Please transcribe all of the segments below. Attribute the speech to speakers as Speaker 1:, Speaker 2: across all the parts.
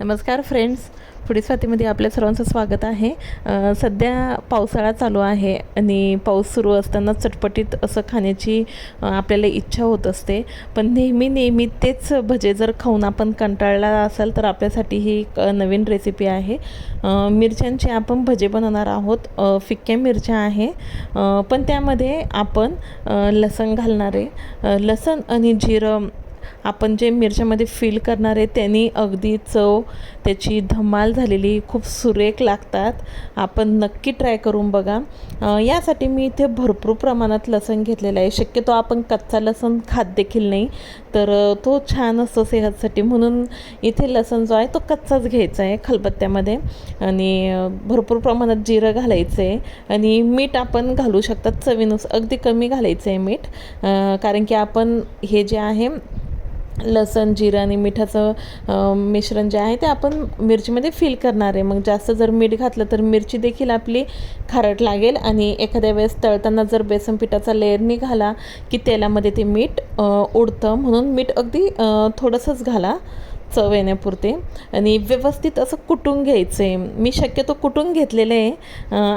Speaker 1: नमस्कार फ्रेंड्स पुढे स्वातीमध्ये आपल्या सर्वांचं स्वागत आहे. सध्या पावसाळा चालू आहे आणि पाऊस सुरू असताना चटपटीत असं खाण्याची आपल्याला इच्छा होत असते. पण नेहमी नेहमी तेच भजे जर खाऊन आपण कंटाळला असाल तर आपल्यासाठी ही एक नवीन रेसिपी आहे. मिरच्यांचे आपण भजे बनवणार आहोत. फिक्क्या मिरच्या आहे. पण त्यामध्ये आपण लसण घालणारे आहे. लसण आणि जिरं आपण जे मिरच्यामध्ये फील करणार आहे त्यांनी अगदी चव त्याची धमाल झालेली खूप सुरेख लागतात. आपण नक्की ट्राय करून बघा. यासाठी मी इथे भरपूर प्रमाणात लसण घेतलेलं आहे. शक्यतो आपण कच्चा लसण खात देखील नाही तर तो छान असतो सेहतसाठी. म्हणून इथे लसण जो आहे तो कच्चाच घ्यायचा आहे खलबत्त्यामध्ये. आणि भरपूर प्रमाणात जिरं घालायचं आहे आणि मीठ आपण घालू शकतात चवीनुसार अगदी कमी घालायचं आहे मीठ कारण की आपण हे जे आहे लसण जिरं आणि मिठाचं मिश्रण जे आहे ते आपण मिरचीमध्ये फिल करणार आहे. मग जास्त जर मीठ घातलं तर मिरची देखील आपली खारट लागेल आणि एखाद्या वेळेस तळताना जर बेसन पिठाचा लेअर निघाला की तेलामध्ये ते मीठ उडतं. म्हणून मीठ अगदी थोडंसंच घाला चव येण्यापुरते. आणि व्यवस्थित असं कुटून घ्यायचं आहे मी शक्यतो कुटून घेतलेलं आहे.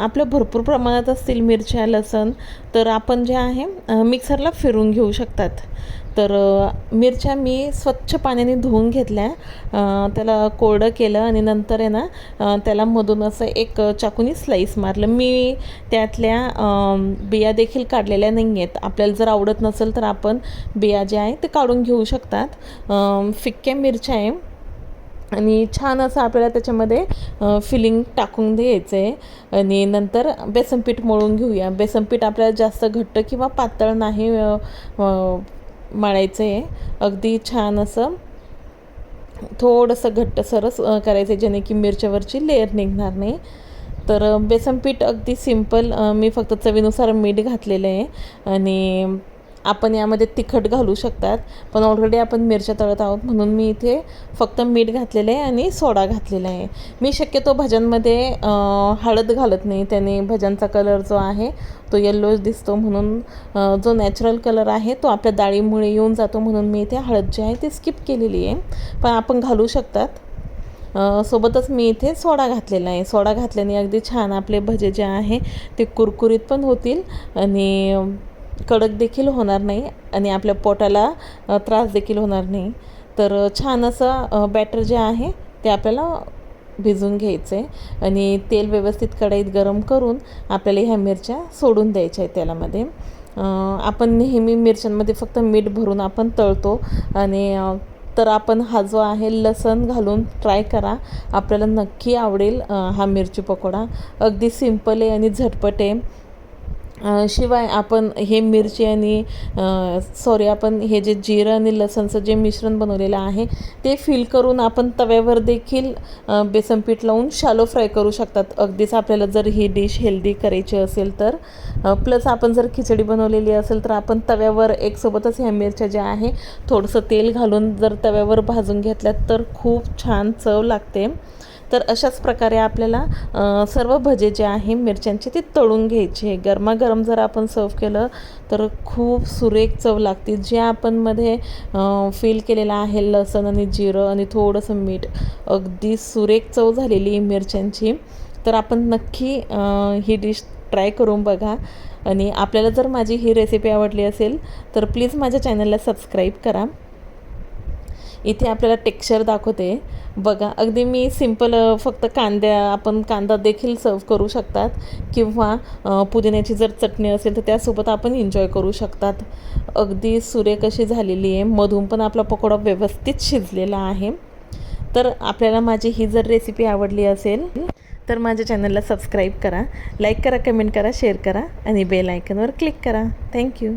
Speaker 1: आपलं भरपूर प्रमाणात असतील मिरच्या लसण तर आपण जे आहे मिक्सरला फिरून घेऊ शकतात. तर मिरच्या मी स्वच्छ पाण्याने धुवून घेतल्या. त्याला कोरडं केलं आणि नंतर आहे ना त्याला मधून असं एक चाकूनी स्लाईस मारलं. मी त्यातल्या बिया देखील काढलेल्या नाही आहेत आपल्याला जर आवडत नसेल तर आपण बिया जे आहे ते काढून घेऊ शकतात. फिक्क्या मिरच्या आहे. आणि छान असं आपल्याला त्याच्यामध्ये फिलिंग टाकून द्यायचं आहे आणि नंतर बेसनपीठ मळून घेऊया. बेसनपीठ आपल्याला जास्त घट्ट किंवा पातळ नाही मळायचं आहे. अगदी छान असं थोडंसं घट्टसरच करायचं आहे जेणे की मिरच्यावरची लेअर निघणार नाही. तर बेसन पीठ अगदी सिंपल मी फक्त चवीनुसार मीठ घातलेलं आहे. आणि आपण यामध्ये तिखट घालू शकतात. पण ऑलरेडी आपण मिरच्या तळत आहोत. म्हणून मी इथे फक्त मीठ घातलेलं आहे आणि सोडा घातलेला आहे. मी शक्यतो भज्यांमध्ये हळद घालत नाही. त्याने भज्यांचा कलर जो आहे तो येल्लोच दिसतो. म्हणून जो नॅचरल कलर आहे तो आपल्या डाळीमुळे येऊन जातो. म्हणून मी इथे हळद जी आहे ती स्किप केलेली आहे. पण आपण घालू शकतात. सोबतच मी इथे सोडा घातलेला आहे. सोडा घातल्याने अगदी छान आपले भजे जे आहे ते कुरकुरीत पण होतील आणि कडक देखील होणार नाही आणि आपल्या पोटाला त्रास देखील होणार नाही. तर छान असं बॅटर जे आहे ते आपल्याला भिजून घ्यायचं आहे आणि तेल व्यवस्थित कढईत गरम करून आपल्याला ह्या मिरच्या सोडून द्यायच्या आहेत तेलामध्ये. आपण नेहमी मिरच्यांमध्ये फक्त मीठ भरून आपण तळतो आणि तर आपण हा जो आहे लसण घालून ट्राय करा. आपल्याला नक्की आवडेल हा मिरची पकोडा. अगदी सिंपल आहे आणि झटपट आहे. शिवाय आपण हे मिरची आणि सॉरी आपण हे जे जिरं आणि लसणचं जे मिश्रण बनवलेलं आहे ते फिल करून आपण तव्यावर देखील बेसन पीठ लावून शालो फ्राय करू शकतात. अगदीच आपल्याला जर ही डिश हेल्दी करायची असेल तर. प्लस आपण जर खिचडी बनवलेली असेल तर आपण तव्यावर एकसोबतच ह्या मिरच्या ज्या आहे थोडंसं तेल घालून जर तव्यावर भाजून घेतल्यात तर खूप छान चव लागते. तर अशाच प्रकारे आपल्याला सर्व भजे जे आहे मिरच्यांचे ते तळून घ्यायचे गरमागरम जर आपण सर्व केलं तर खूप सुरेख चव लागते. जे आपण मध्ये फील केलेलं आहे लसण आणि जिरं आणि थोडंसं मीठ अगदी सुरेख चव झालेली मिरच्यांची. तर आपण नक्की ही डिश ट्राय करून बघा. आणि आपल्याला जर माझी ही रेसिपी आवडली असेल तर प्लीज माझ्या चॅनलला सबस्क्राईब करा. इथे आपल्याला टेक्स्चर दाखवते. बघा अगदी मी सिंपल फक्त कांद्या आपण कांदा देखील सर्व करू शकतात. किंवा पुदिन्याची जर चटणी असेल तर त्यासोबत आपण एन्जॉय करू शकतात. अगदी सुरेख अशी झालेली आहे मधून पण आपला पकोडा व्यवस्थित शिजलेला आहे. तर आपल्याला माझी ही जर रेसिपी आवडली असेल तर माझ्या चॅनलला सबस्क्राईब करा लाईक करा कमेंट करा शेअर करा आणि बेल आयकनवर क्लिक करा. Thank you